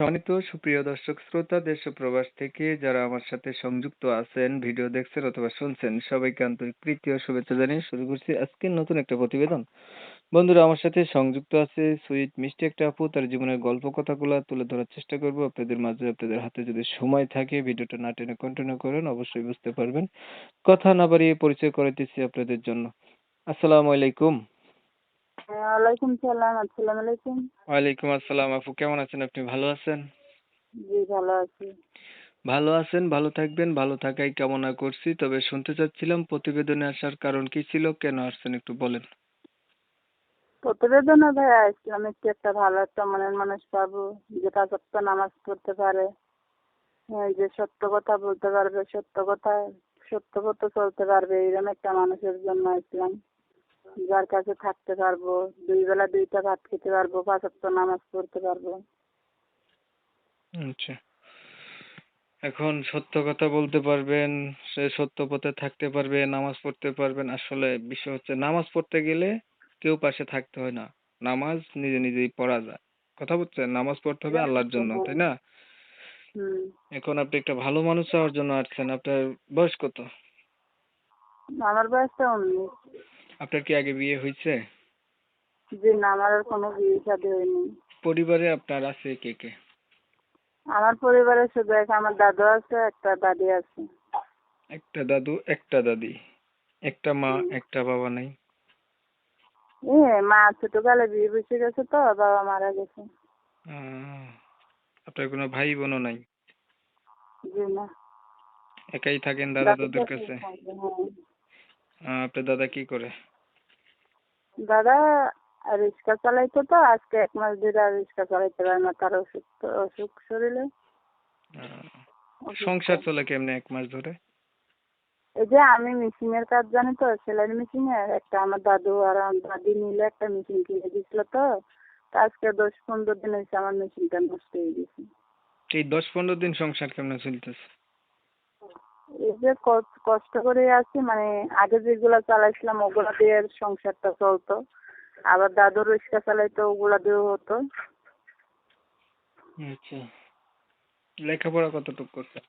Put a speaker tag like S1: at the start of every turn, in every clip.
S1: সম্মানিত সুপ্রিয় দর্শক, শ্রোতা দেশ ও প্রবাস থেকে যারা আমার সাথে সংযুক্ত আছেন, ভিডিও দেখছেন অথবা শুনছেন, সবাইকে আন্তরিক প্রীতি ও শুভেচ্ছা জানিয়ে শুরু করছি আজকের নতুন একটা প্রতিবেদন। বন্ধুরা, আমার সাথে সংযুক্ত আছে সুইট মিষ্টি একটা আপু, তার জীবনের গল্প কথাগুলো তুলে ধরার চেষ্টা করব। আপনাদের মাঝে আপনাদের হাতে যদি সময় থাকে, ভিডিওটা না টেনে কন্টিনিউ করেন, অবশ্যই বুঝতে পারবেন। কথা না বাড়িয়ে পরিচয় করে দিচ্ছি আপনাদের জন্য। আসসালামু আলাইকুম।
S2: ওয়ালাইকুম সালাম আসসালামু আলাইকুম।
S1: ওয়ালাইকুম আসসালাম আপু কেমন আছেন? আপনি ভালো আছেন?
S2: জি ভালো আছি।
S1: ভালো আছেন ভালো থাকবেন ভালো থাকাই কামনা করছি। তবে শুনতে চাচ্ছিলাম প্রতিবেদনে আসার কারণ কি ছিল? কেন আসছেন একটু বলেন।
S2: প্রতিবেদনে ভাইয়া ইসলামিক একটা ভালো একটা মনের মানুষ পাবো যে পাঁচ ওয়াক্ত নামাজ পড়তে পারে। যে সত্য কথা বলতে পারবে সত্য কথা সত্য পথে চলতে পারবে এরকম একটা মানুষের জন্য ইসলাম যার কাছে থাকতে পারব দুই বেলা দুইটা ভাত খেতে পারব পাঁচ ওয়াক্ত নামাজ পড়তে পারব।
S1: আচ্ছা। এখন সত্য কথা বলতে পারবেন সে সত্য পথে থাকতে পারবে নামাজ পড়তে পারবেন। আসলে বিষয় হচ্ছে নামাজ পড়তে গেলে কেউ পাশে থাকতে হয় না। নামাজ নিজে নিজেই পড়া যায়। কথা বুঝছেন নামাজ পড়তে হবে আল্লাহর জন্য তাই না? এখন আপনি একটা ভালো মানুষ হওয়ার জন্য আসছেন আপনার বয়স কত?
S2: আমার বয়সটা উনিশ
S1: আপনার কি আগে বিয়ে হয়েছে?
S2: জি না আমার আর কোনো বিয়ে শাদী হয়নি।
S1: পরিবারে আপনার আছে কে কে?
S2: আমার পরিবারে শুধু এক আমার দাদু আছে একটা দাদি আছে।
S1: একটা দাদু একটা দাদি। একটা মা একটা বাবা নাই।
S2: এ মা ছোটকালে বিয়ে বসে গেছে তো বাবা মারা গেছে।
S1: আপনার কোনো ভাই বোনও নাই?
S2: জি না।
S1: একাই থাকেন দাদা
S2: দাদুর কাছে?
S1: আপনার দাদা কি করে?
S2: দাদা রিক্সা চালাইতো তো আজকে এক মাস ধরে আর রিক্সা চালাইতে পারে না তার অসুখ অসুখ শরীরে।
S1: সংসার চলে কেমনে এক মাস ধরে?
S2: এই যে আমি মেশিনের কাজ জানি তো সেলাই মেশিনের একটা আমার দাদু আর আমার দাদি মিলে একটা মেশিন কিনে দিছিল তো আজকে দশ পনেরো দিন হয়েছে আমার মেশিনটা নষ্ট হয়ে গেছে।
S1: এই দশ পনেরো দিন সংসার কেমনে চলতেছে?
S2: যে কষ্ট- করে আছি মানে আগে যেগুলা চালাইছিলাম ওগুলা দিয়ে সংসারটা চলতো। আবার দাদুর রিক্সা চালাইতো ওগুলা দিয়েও হতো।
S1: আচ্ছা। লেখাপড়া কতটুকু করছে?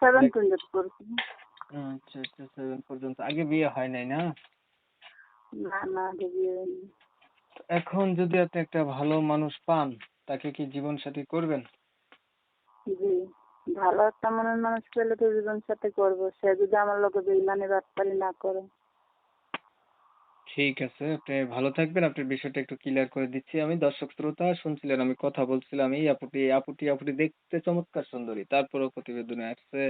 S2: সেভেন পর্যন্ত করছি
S1: আচ্ছা আচ্ছা সেভেন পর্যন্ত। আগে বিয়ে হয় নাই না?
S2: না না আগে বিয়ে হয়নি।
S1: এখন যদি আপনি একটা ভালো মানুষ পান তাকে কি জীবন সাথী করবেন?
S2: জি। ভালো একটা মনের মানুষ পেলে তো জীবন সাথে করব। সে যদি আমার লোকে বেইমানি বাটপারি না করে।
S1: ঠিক আছে, আপনি ভালো থাকবেন। আপনার বিষয়টা একটু ক্লিয়ার করে দিচ্ছি। আমি দর্শক শ্রোতা, শুনছিলেন আমি কথা বলছিলাম। এই আপুটি আপুটি আপুটি দেখতে চমৎকার সুন্দরী। তারপরেও প্রতিবেদনে আসছে,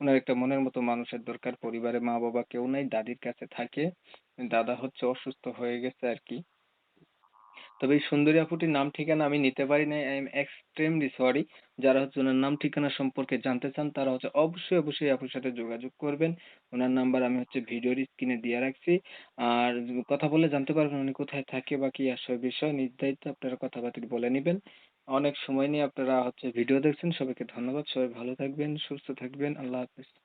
S1: ওনার একটা মনের মতো মানুষের দরকার। পরিবারে মা বাবা কেউ নাই, দাদির কাছে থাকে। দাদা হচ্ছে অসুস্থ হয়ে গেছে আর কি। তবে এই সুন্দরী আপুটির নাম ঠিকানা আমি নিতে পারি নাই। আই এম এক্সট্রিমলি সরি যারা হচ্ছে ওনার নাম ঠিকানা সম্পর্কে জানতে চান, তারা হচ্ছে অবশ্যই অবশ্যই আপুর সাথে যোগাযোগ করবেন। ওনার নাম্বার আমি হচ্ছে ভিডিওর স্ক্রিনে দিয়ে রাখছি। আর কথা বলে জানতে পারবেন উনি কোথায় থাকে বা কি আসলে বিষয়। নির্ধারিত আপনারা কথাবার্তা বলে নেবেন। অনেক সময় নিয়ে আপনারা হচ্ছে ভিডিও দেখছেন। সবাইকে ধন্যবাদ। সবাই ভালো থাকবেন, সুস্থ থাকবেন। আল্লাহ হাফেজ।